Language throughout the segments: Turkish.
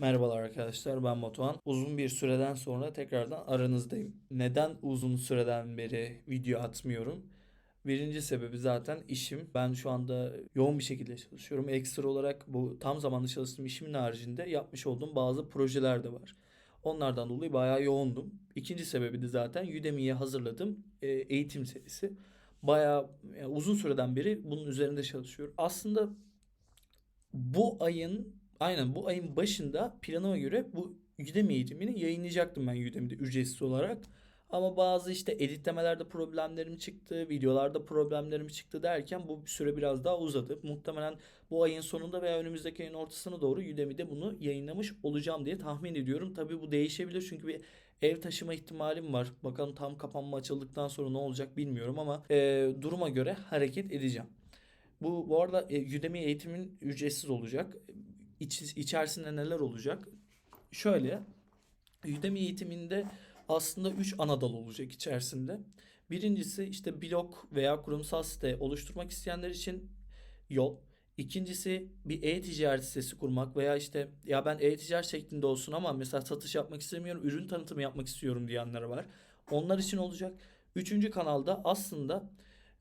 Merhabalar arkadaşlar ben Batuhan. Uzun bir süreden sonra tekrardan aranızdayım. Neden uzun süreden beri video atmıyorum? Birinci sebebi zaten işim. Ben şu anda yoğun bir şekilde çalışıyorum. Ekstra olarak bu tam zamanlı çalıştığım işimin haricinde yapmış olduğum bazı projeler de var. Onlardan dolayı bayağı yoğundum. İkinci sebebi de zaten Udemy'ye hazırladığım e, eğitim serisi. Bayağı yani uzun süreden beri bunun üzerinde çalışıyorum. Aslında bu ayın aynen bu ayın başında planıma göre bu Udemy eğitimini yayınlayacaktım ben Udemy'de ücretsiz olarak. Ama bazı işte editlemelerde problemlerim çıktı, videolarda problemlerim çıktı derken bu süre biraz daha uzadı. Muhtemelen bu ayın sonunda veya önümüzdeki ayın ortasına doğru Udemy'de bunu yayınlamış olacağım diye tahmin ediyorum. Tabii bu değişebilir çünkü bir ev taşıma ihtimalim var. Bakalım tam kapanma açıldıktan sonra ne olacak bilmiyorum ama e, duruma göre hareket edeceğim. Bu bu arada e, Udemy eğitimin ücretsiz olacak. İç, içerisinde neler olacak? Şöyle Udemy eğitiminde aslında 3 ana dal olacak içerisinde. Birincisi işte blog veya kurumsal site oluşturmak isteyenler için yol. İkincisi bir e-ticaret sitesi kurmak veya işte ya ben e-ticaret şeklinde olsun ama mesela satış yapmak istemiyorum, ürün tanıtımı yapmak istiyorum diyenler var. Onlar için olacak. Üçüncü kanalda aslında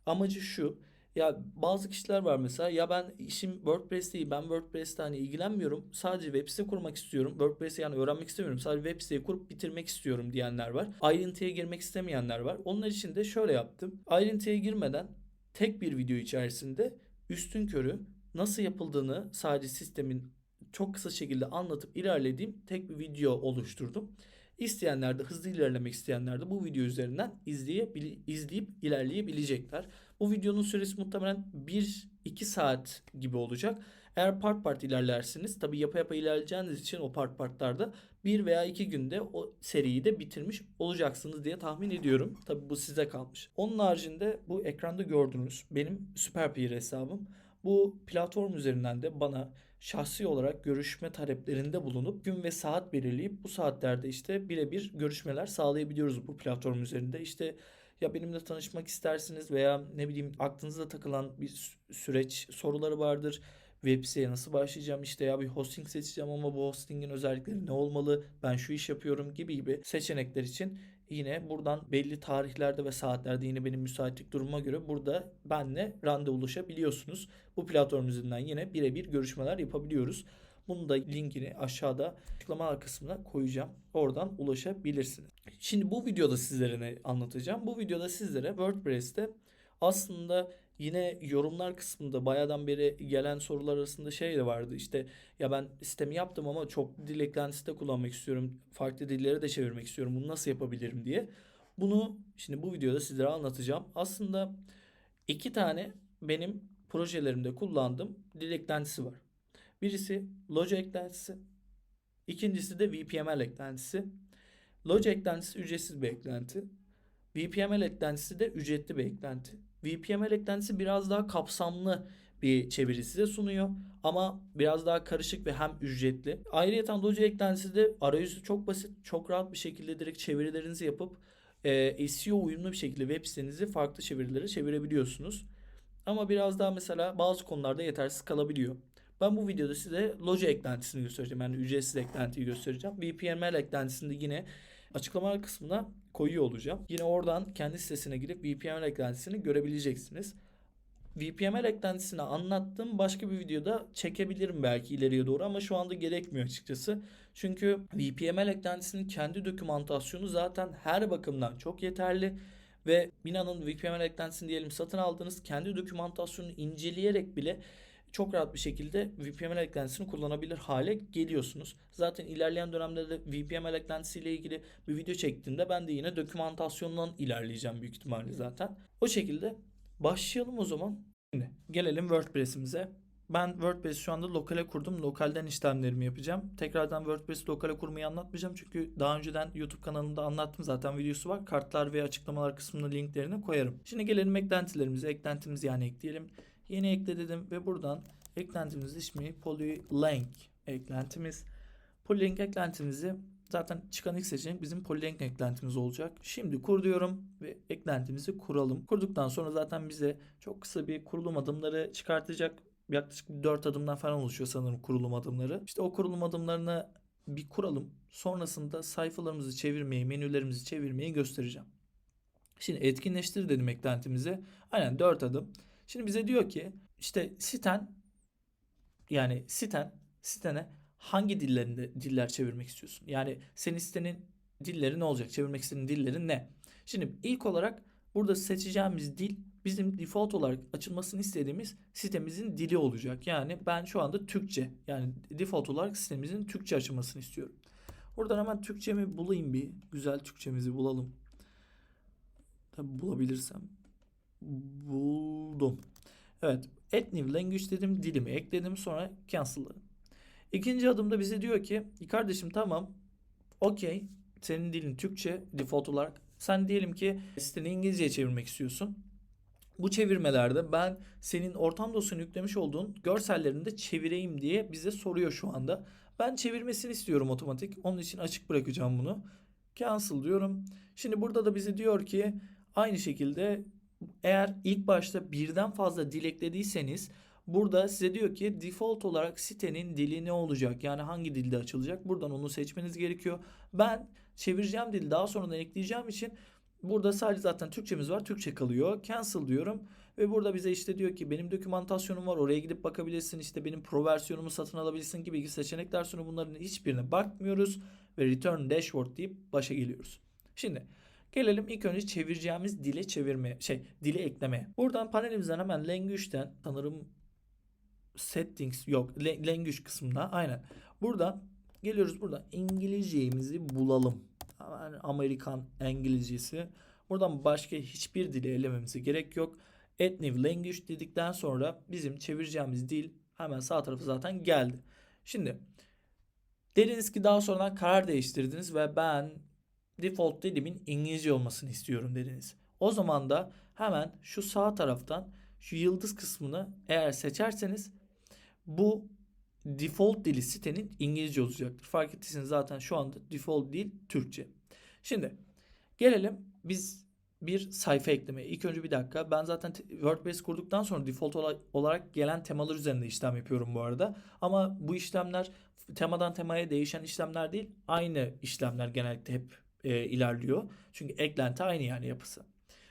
amacı şu. Ya bazı kişiler var mesela ya ben işim WordPress değil ben WordPress'te hani ilgilenmiyorum sadece web site kurmak istiyorum. WordPress'i yani öğrenmek istemiyorum sadece web siteyi kurup bitirmek istiyorum. diyenler var. Ayrıntıya girmek istemeyenler var. Onlar için de şöyle yaptım. Ayrıntıya girmeden tek bir video içerisinde üstün körü nasıl yapıldığını sadece sistemin çok kısa şekilde anlatıp ilerlediğim tek bir video oluşturdum. İsteyenler de hızlı ilerlemek isteyenler de bu video üzerinden izleyebili- izleyip ilerleyebilecekler. Bu videonun süresi muhtemelen 1-2 saat gibi olacak. Eğer part part ilerlersiniz tabi yapa yapa ilerleyeceğiniz için o part partlarda 1 veya 2 günde o seriyi de bitirmiş olacaksınız diye tahmin ediyorum. Tabi bu size kalmış. Onun haricinde bu ekranda gördüğünüz benim Superpeer hesabım. Bu platform üzerinden de bana şahsi olarak görüşme taleplerinde bulunup gün ve saat belirleyip bu saatlerde işte birebir görüşmeler sağlayabiliyoruz bu platform üzerinde. İşte ya benimle tanışmak istersiniz veya ne bileyim aklınıza takılan bir sü- süreç soruları vardır. Web siteye nasıl başlayacağım işte ya bir hosting seçeceğim ama bu hostingin özellikleri ne olmalı? Ben şu iş yapıyorum gibi gibi seçenekler için yine buradan belli tarihlerde ve saatlerde yine benim müsaitlik durumuma göre burada benle randevuşabiliyorsunuz. Bu platform üzerinden yine birebir görüşmeler yapabiliyoruz. Bunun da linkini aşağıda açıklama kısmına koyacağım. Oradan ulaşabilirsiniz. Şimdi bu videoda sizlere ne anlatacağım? Bu videoda sizlere WordPress'te aslında yine yorumlar kısmında bayağıdan beri gelen sorular arasında şey de vardı. İşte ya ben sistemi yaptım ama çok dil eklentisi de kullanmak istiyorum. Farklı dillere de çevirmek istiyorum. Bunu nasıl yapabilirim diye. Bunu şimdi bu videoda sizlere anlatacağım. Aslında iki tane benim projelerimde kullandığım dil eklentisi var. Birisi Logi eklentisi. İkincisi de VPML eklentisi. Logi eklentisi ücretsiz bir eklenti. VPML eklentisi de ücretli bir eklenti. VPML eklentisi biraz daha kapsamlı bir çeviri size sunuyor ama biraz daha karışık ve hem ücretli. Ayrıca Logi eklentisi de arayüzü çok basit, çok rahat bir şekilde direkt çevirilerinizi yapıp e, SEO uyumlu bir şekilde web sitenizi farklı çevirilere çevirebiliyorsunuz. Ama biraz daha mesela bazı konularda yetersiz kalabiliyor. Ben bu videoda size Logi eklentisini göstereceğim. Yani ücretsiz eklentiyi göstereceğim. VPML eklentisini de yine açıklamalar kısmına koyuyor olacağım. Yine oradan kendi sitesine girip VPML eklentisini görebileceksiniz. VPML eklentisini anlattığım başka bir videoda çekebilirim belki ileriye doğru ama şu anda gerekmiyor açıkçası. Çünkü VPML eklentisinin kendi dokümantasyonu zaten her bakımdan çok yeterli ve Mina'nın VPML eklentisini diyelim satın aldınız. Kendi dokümantasyonunu inceleyerek bile çok rahat bir şekilde VPML eklentisini kullanabilir hale geliyorsunuz. Zaten ilerleyen dönemlerde VPML eklentisi ile ilgili bir video çektiğimde ben de yine dokümantasyondan ilerleyeceğim büyük ihtimalle zaten. O şekilde başlayalım o zaman. Şimdi gelelim WordPress'imize. Ben WordPress'i şu anda lokale kurdum. Lokalden işlemlerimi yapacağım. Tekrardan WordPress lokale kurmayı anlatmayacağım. Çünkü daha önceden YouTube kanalında anlattım zaten videosu var. Kartlar ve açıklamalar kısmına linklerini koyarım. Şimdi gelelim eklentilerimize. Eklentimizi yani ekleyelim. Yeni ekle dedim ve buradan eklentimiz ismi Polylink eklentimiz. Polylink eklentimizi zaten çıkan ilk seçenek bizim Polylink eklentimiz olacak. Şimdi kur diyorum ve eklentimizi kuralım. Kurduktan sonra zaten bize çok kısa bir kurulum adımları çıkartacak. Yaklaşık 4 adımdan falan oluşuyor sanırım kurulum adımları. İşte o kurulum adımlarını bir kuralım. Sonrasında sayfalarımızı çevirmeyi, menülerimizi çevirmeyi göstereceğim. Şimdi etkinleştir dedim eklentimize. Aynen 4 adım. Şimdi bize diyor ki işte siten yani siten sitene hangi dillerinde diller çevirmek istiyorsun? Yani senin sitenin dilleri ne olacak? Çevirmek istediğin dillerin ne? Şimdi ilk olarak burada seçeceğimiz dil bizim default olarak açılmasını istediğimiz sitemizin dili olacak. Yani ben şu anda Türkçe yani default olarak sitemizin Türkçe açılmasını istiyorum. Buradan hemen Türkçemi bulayım bir. Güzel Türkçemizi bulalım. Tabi bulabilirsem. Buldum. Evet. Add new language dedim. Dilimi ekledim. Sonra cancel'ladım. İkinci adımda bize diyor ki kardeşim tamam. Okey. Senin dilin Türkçe default olarak. Sen diyelim ki siteni İngilizceye çevirmek istiyorsun. Bu çevirmelerde ben senin ortam dosyana yüklemiş olduğun görsellerini de çevireyim diye bize soruyor şu anda. Ben çevirmesini istiyorum otomatik. Onun için açık bırakacağım bunu. Cancel diyorum. Şimdi burada da bize diyor ki aynı şekilde eğer ilk başta birden fazla dil eklediyseniz burada size diyor ki default olarak sitenin dili ne olacak? Yani hangi dilde açılacak? Buradan onu seçmeniz gerekiyor. Ben çevireceğim dili daha sonradan ekleyeceğim için burada sadece zaten Türkçemiz var. Türkçe kalıyor. Cancel diyorum. Ve burada bize işte diyor ki benim dokümantasyonum var. Oraya gidip bakabilirsin. İşte benim pro versiyonumu satın alabilirsin gibi seçenekler sunuyor. Bunların hiçbirine bakmıyoruz. Ve return dashboard deyip başa geliyoruz. Şimdi Gelelim ilk önce çevireceğimiz dile çevirmeye, şey dile eklemeye. Buradan panelimizden hemen language'den sanırım settings yok language kısmında aynen. Buradan geliyoruz burada İngilizcemizi bulalım. Yani Amerikan İngilizcesi. Buradan başka hiçbir dili elememize gerek yok. Add new language dedikten sonra bizim çevireceğimiz dil hemen sağ tarafı zaten geldi. Şimdi dediniz ki daha sonra karar değiştirdiniz ve ben default dilimin İngilizce olmasını istiyorum dediniz. O zaman da hemen şu sağ taraftan şu yıldız kısmını eğer seçerseniz bu default dili sitenin İngilizce olacaktır. Fark ettiyseniz zaten şu anda default dil Türkçe. Şimdi gelelim biz bir sayfa eklemeye. İlk önce bir dakika. Ben zaten WordPress kurduktan sonra default olarak gelen temalar üzerinde işlem yapıyorum bu arada. Ama bu işlemler temadan temaya değişen işlemler değil. Aynı işlemler genellikle hep e, ilerliyor. Çünkü eklenti aynı yani yapısı.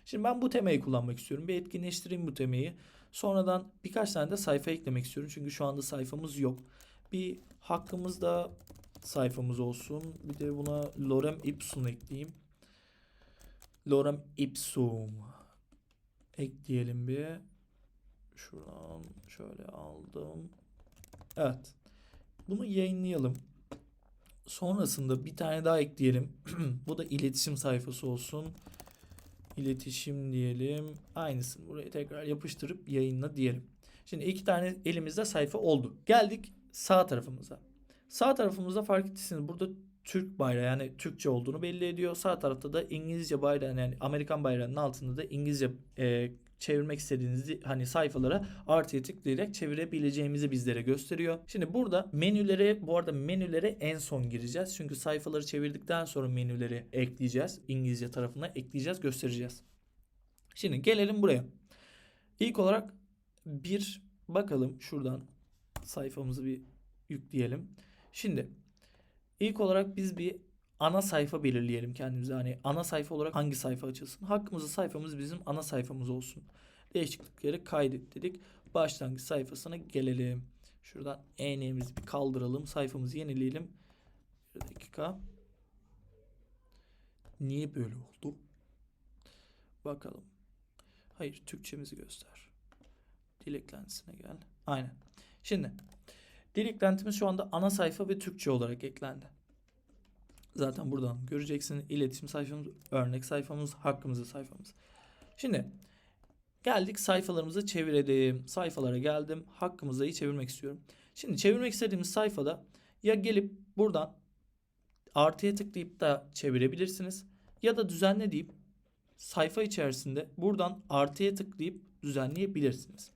Şimdi ben bu temayı kullanmak istiyorum. Bir etkinleştireyim bu temayı. Sonradan birkaç tane de sayfa eklemek istiyorum. Çünkü şu anda sayfamız yok. Bir hakkımızda sayfamız olsun. Bir de buna lorem ipsum ekleyeyim. Lorem ipsum ekleyelim bir. Şuradan şöyle aldım. Evet. Bunu yayınlayalım. Sonrasında bir tane daha ekleyelim. Bu da iletişim sayfası olsun. İletişim diyelim. Aynısını buraya tekrar yapıştırıp yayınla diyelim. Şimdi iki tane elimizde sayfa oldu. Geldik sağ tarafımıza. Sağ tarafımızda fark ettiyseniz burada Türk bayrağı yani Türkçe olduğunu belli ediyor. Sağ tarafta da İngilizce bayrağı yani Amerikan bayrağının altında da İngilizce e, çevirmek istediğiniz hani sayfalara artıya tıklayarak çevirebileceğimizi bizlere gösteriyor. Şimdi burada menülere bu arada menülere en son gireceğiz. Çünkü sayfaları çevirdikten sonra menüleri ekleyeceğiz. İngilizce tarafına ekleyeceğiz, göstereceğiz. Şimdi gelelim buraya. İlk olarak bir bakalım şuradan sayfamızı bir yükleyelim. Şimdi ilk olarak biz bir ana sayfa belirleyelim kendimize. Hani ana sayfa olarak hangi sayfa açılsın? Hakkımızı sayfamız bizim ana sayfamız olsun. Değişiklikleri kaydet dedik. Başlangıç sayfasına gelelim. Şuradan EN'imizi bir kaldıralım. Sayfamızı yenileyelim. Bir dakika. Niye böyle oldu? Bakalım. Hayır, Türkçemizi göster. Dil eklentisine gel. Aynen. Şimdi dil eklentimiz şu anda ana sayfa ve Türkçe olarak eklendi. Zaten buradan göreceksin iletişim sayfamız, örnek sayfamız, hakkımızı sayfamız. Şimdi geldik sayfalarımızı çevirelim. Sayfalara geldim. Hakkımızı çevirmek istiyorum. Şimdi çevirmek istediğimiz sayfada ya gelip buradan artıya tıklayıp da çevirebilirsiniz. Ya da düzenle deyip sayfa içerisinde buradan artıya tıklayıp düzenleyebilirsiniz.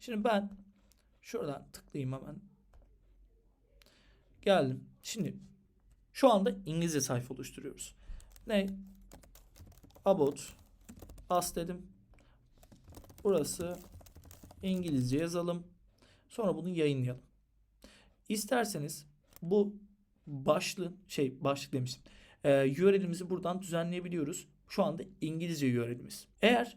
Şimdi ben şuradan tıklayayım hemen. Geldim. Şimdi şu anda İngilizce sayfa oluşturuyoruz. Ne? About. As dedim. Burası İngilizce yazalım. Sonra bunu yayınlayalım. İsterseniz bu başlık şey başlık demiştim. Ee, URL'imizi buradan düzenleyebiliyoruz. Şu anda İngilizce URL'imiz. Eğer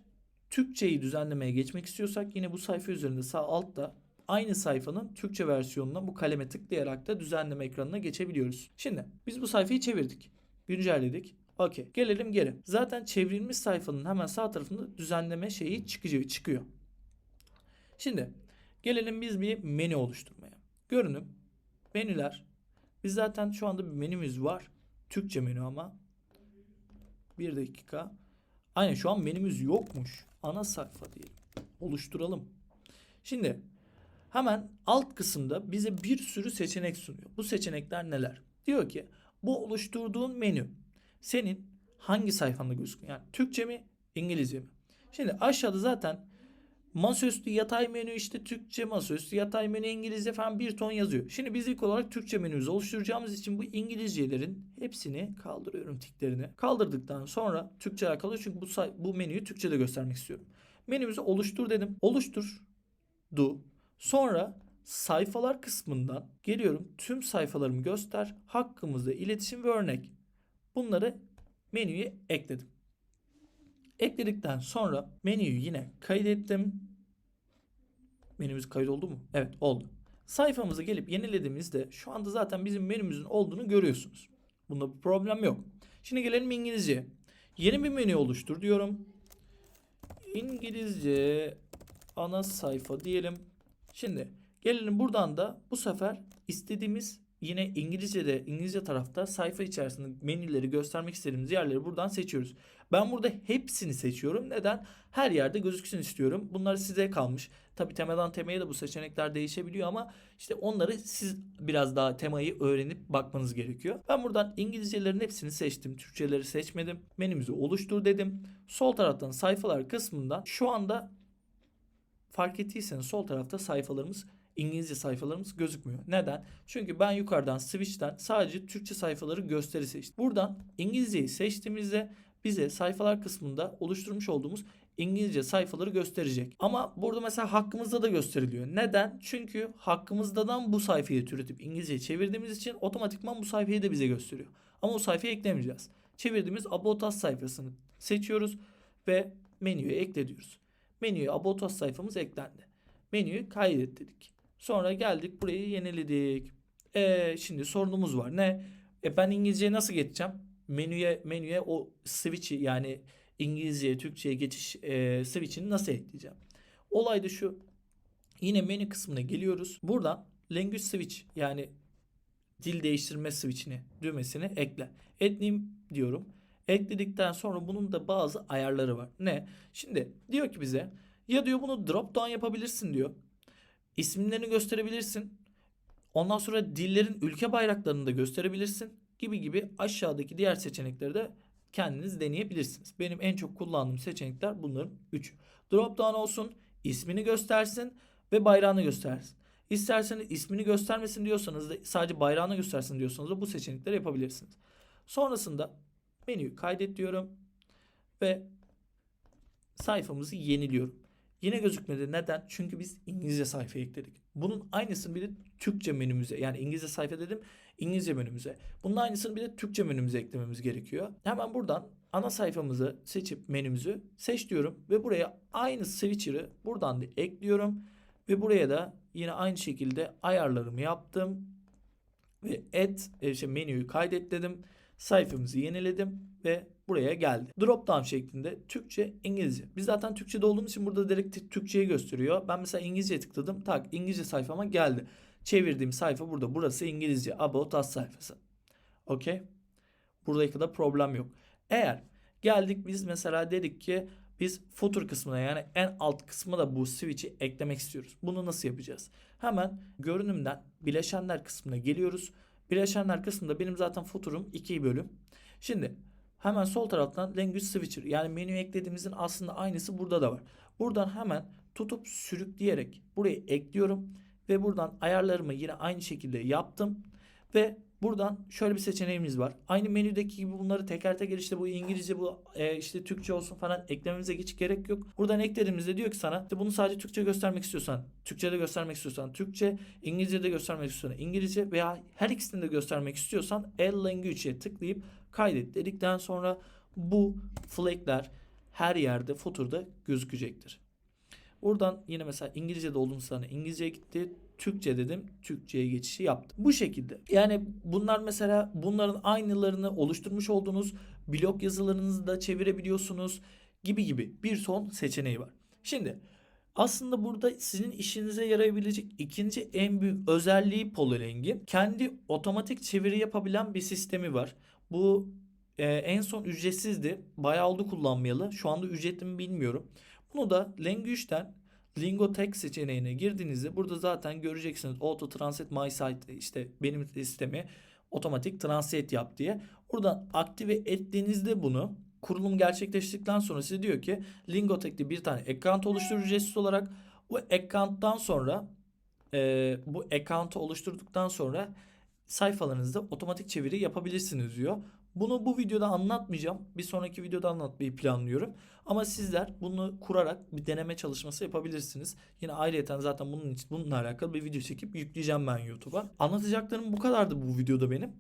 Türkçeyi düzenlemeye geçmek istiyorsak yine bu sayfa üzerinde sağ altta aynı sayfanın Türkçe versiyonuna bu kaleme tıklayarak da düzenleme ekranına geçebiliyoruz. Şimdi biz bu sayfayı çevirdik. Güncelledik. Okey. Gelelim geri. Zaten çevrilmiş sayfanın hemen sağ tarafında düzenleme şeyi çıkıyor. çıkıyor. Şimdi gelelim biz bir menü oluşturmaya. Görünüm, menüler. Biz zaten şu anda bir menümüz var. Türkçe menü ama. Bir dakika. Aynen şu an menümüz yokmuş. Ana sayfa diyelim. Oluşturalım. Şimdi hemen alt kısımda bize bir sürü seçenek sunuyor. Bu seçenekler neler? Diyor ki bu oluşturduğun menü senin hangi sayfanda gözüküyor? Yani Türkçe mi, İngilizce mi? Şimdi aşağıda zaten masaüstü yatay menü işte Türkçe, masaüstü yatay menü İngilizce falan bir ton yazıyor. Şimdi biz ilk olarak Türkçe menümüzü oluşturacağımız için bu İngilizcelerin hepsini kaldırıyorum tiklerini. Kaldırdıktan sonra Türkçe kalıyor çünkü bu bu menüyü Türkçe'de göstermek istiyorum. Menümüzü oluştur dedim. Oluştur. Du. Sonra sayfalar kısmından geliyorum. Tüm sayfalarımı göster. Hakkımızda iletişim ve örnek. Bunları menüye ekledim. Ekledikten sonra menüyü yine kaydettim. Menümüz kayıt oldu mu? Evet oldu. Sayfamıza gelip yenilediğimizde şu anda zaten bizim menümüzün olduğunu görüyorsunuz. Bunda bir problem yok. Şimdi gelelim İngilizce. Yeni bir menü oluştur diyorum. İngilizce ana sayfa diyelim. Şimdi gelelim buradan da bu sefer istediğimiz yine İngilizce'de İngilizce tarafta sayfa içerisinde menüleri göstermek istediğimiz yerleri buradan seçiyoruz. Ben burada hepsini seçiyorum. Neden? Her yerde gözüksün istiyorum. Bunlar size kalmış. Tabi temadan temaya da bu seçenekler değişebiliyor ama işte onları siz biraz daha temayı öğrenip bakmanız gerekiyor. Ben buradan İngilizcelerin hepsini seçtim. Türkçeleri seçmedim. Menümüzü oluştur dedim. Sol taraftan sayfalar kısmından şu anda fark ettiyseniz sol tarafta sayfalarımız İngilizce sayfalarımız gözükmüyor. Neden? Çünkü ben yukarıdan switch'ten sadece Türkçe sayfaları gösteri seçtim. Buradan İngilizceyi seçtiğimizde bize sayfalar kısmında oluşturmuş olduğumuz İngilizce sayfaları gösterecek. Ama burada mesela hakkımızda da gösteriliyor. Neden? Çünkü hakkımızdadan bu sayfayı türetip İngilizceye çevirdiğimiz için otomatikman bu sayfayı da bize gösteriyor. Ama o sayfayı eklemeyeceğiz. Çevirdiğimiz About Us sayfasını seçiyoruz ve menüye ekle diyoruz. Menüye About sayfamız eklendi. Menüyü kaydet dedik. Sonra geldik burayı yeniledik. E, şimdi sorunumuz var. Ne? E ben İngilizceye nasıl geçeceğim? Menüye menüye o switch'i yani İngilizceye Türkçe'ye geçiş e, switch'ini nasıl ekleyeceğim? Olay da şu. Yine menü kısmına geliyoruz. Buradan language switch yani dil değiştirme switch'ini düğmesini ekle. Ekleyeyim diyorum. Ekledikten sonra bunun da bazı ayarları var. Ne? Şimdi diyor ki bize ya diyor bunu drop down yapabilirsin diyor. İsimlerini gösterebilirsin. Ondan sonra dillerin ülke bayraklarını da gösterebilirsin gibi gibi aşağıdaki diğer seçenekleri de kendiniz deneyebilirsiniz. Benim en çok kullandığım seçenekler bunların 3. Drop down olsun, ismini göstersin ve bayrağını göstersin. İsterseniz ismini göstermesin diyorsanız da sadece bayrağını göstersin diyorsanız da bu seçenekleri yapabilirsiniz. Sonrasında menüyü kaydet diyorum ve sayfamızı yeniliyorum. Yine gözükmedi. Neden? Çünkü biz İngilizce sayfa ekledik. Bunun aynısını bir de Türkçe menümüze yani İngilizce sayfa dedim İngilizce menümüze. Bunun aynısını bir de Türkçe menümüze eklememiz gerekiyor. Hemen buradan ana sayfamızı seçip menümüzü seç diyorum ve buraya aynı switcher'ı buradan da ekliyorum ve buraya da yine aynı şekilde ayarlarımı yaptım ve et işte menüyü kaydet dedim. Sayfamızı yeniledim ve buraya geldi. Drop down şeklinde Türkçe, İngilizce. Biz zaten Türkçe'de olduğumuz için burada direkt Türkçe'yi gösteriyor. Ben mesela İngilizce tıkladım. Tak İngilizce sayfama geldi. Çevirdiğim sayfa burada. Burası İngilizce. About Us sayfası. Okey. Buradaki kadar problem yok. Eğer geldik biz mesela dedik ki biz footer kısmına yani en alt kısmına da bu switch'i eklemek istiyoruz. Bunu nasıl yapacağız? Hemen görünümden bileşenler kısmına geliyoruz. Bileşenler kısmında benim zaten footer'ım 2 bölüm. Şimdi hemen sol taraftan language switcher yani menü eklediğimizin aslında aynısı burada da var. Buradan hemen tutup sürükleyerek burayı ekliyorum ve buradan ayarlarımı yine aynı şekilde yaptım ve Buradan şöyle bir seçeneğimiz var. Aynı menüdeki gibi bunları teker teker işte bu İngilizce bu e, işte Türkçe olsun falan eklememize hiç gerek yok. Buradan eklediğimizde diyor ki sana işte bunu sadece Türkçe göstermek istiyorsan Türkçe'de göstermek istiyorsan Türkçe, İngilizce'de göstermek istiyorsan İngilizce veya her ikisini de göstermek istiyorsan Add Language'e tıklayıp kaydet dedikten sonra bu flagler her yerde footer'da gözükecektir. Buradan yine mesela İngilizce'de olduğum sana İngilizce'ye gitti. Türkçe dedim. Türkçe'ye geçişi yaptım. Bu şekilde. Yani bunlar mesela bunların aynılarını oluşturmuş olduğunuz blog yazılarınızı da çevirebiliyorsunuz gibi gibi bir son seçeneği var. Şimdi aslında burada sizin işinize yarayabilecek ikinci en büyük özelliği Polyleng'in kendi otomatik çeviri yapabilen bir sistemi var. Bu e, en son ücretsizdi. Bayağı oldu kullanmayalı. Şu anda ücretli mi bilmiyorum. Bunu da Language'den Lingo Text seçeneğine girdiğinizde burada zaten göreceksiniz Auto Translate My Site işte benim sistemi otomatik translate yap diye. Buradan aktive ettiğinizde bunu kurulum gerçekleştikten sonra size diyor ki Lingo Tech'te bir tane account oluştur ücretsiz olarak. Bu account'tan sonra e, bu account'u oluşturduktan sonra sayfalarınızda otomatik çeviri yapabilirsiniz diyor. Bunu bu videoda anlatmayacağım. Bir sonraki videoda anlatmayı planlıyorum. Ama sizler bunu kurarak bir deneme çalışması yapabilirsiniz. Yine ayrıyeten zaten bunun için bununla alakalı bir video çekip yükleyeceğim ben YouTube'a. Anlatacaklarım bu kadardı bu videoda benim.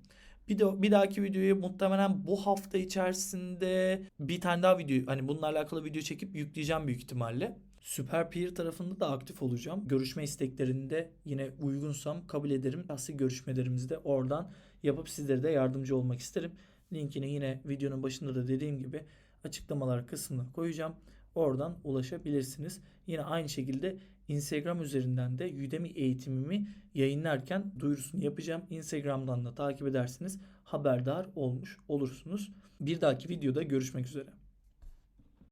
Bir de bir dahaki videoyu muhtemelen bu hafta içerisinde bir tane daha video hani bununla alakalı video çekip yükleyeceğim büyük ihtimalle. Süper Peer tarafında da aktif olacağım. Görüşme isteklerinde yine uygunsam kabul ederim. Şahsi görüşmelerimizi de oradan yapıp sizlere de yardımcı olmak isterim. Linkini yine videonun başında da dediğim gibi açıklamalar kısmına koyacağım. Oradan ulaşabilirsiniz. Yine aynı şekilde Instagram üzerinden de Udemy eğitimimi yayınlarken duyurusunu yapacağım. Instagram'dan da takip edersiniz. Haberdar olmuş olursunuz. Bir dahaki videoda görüşmek üzere.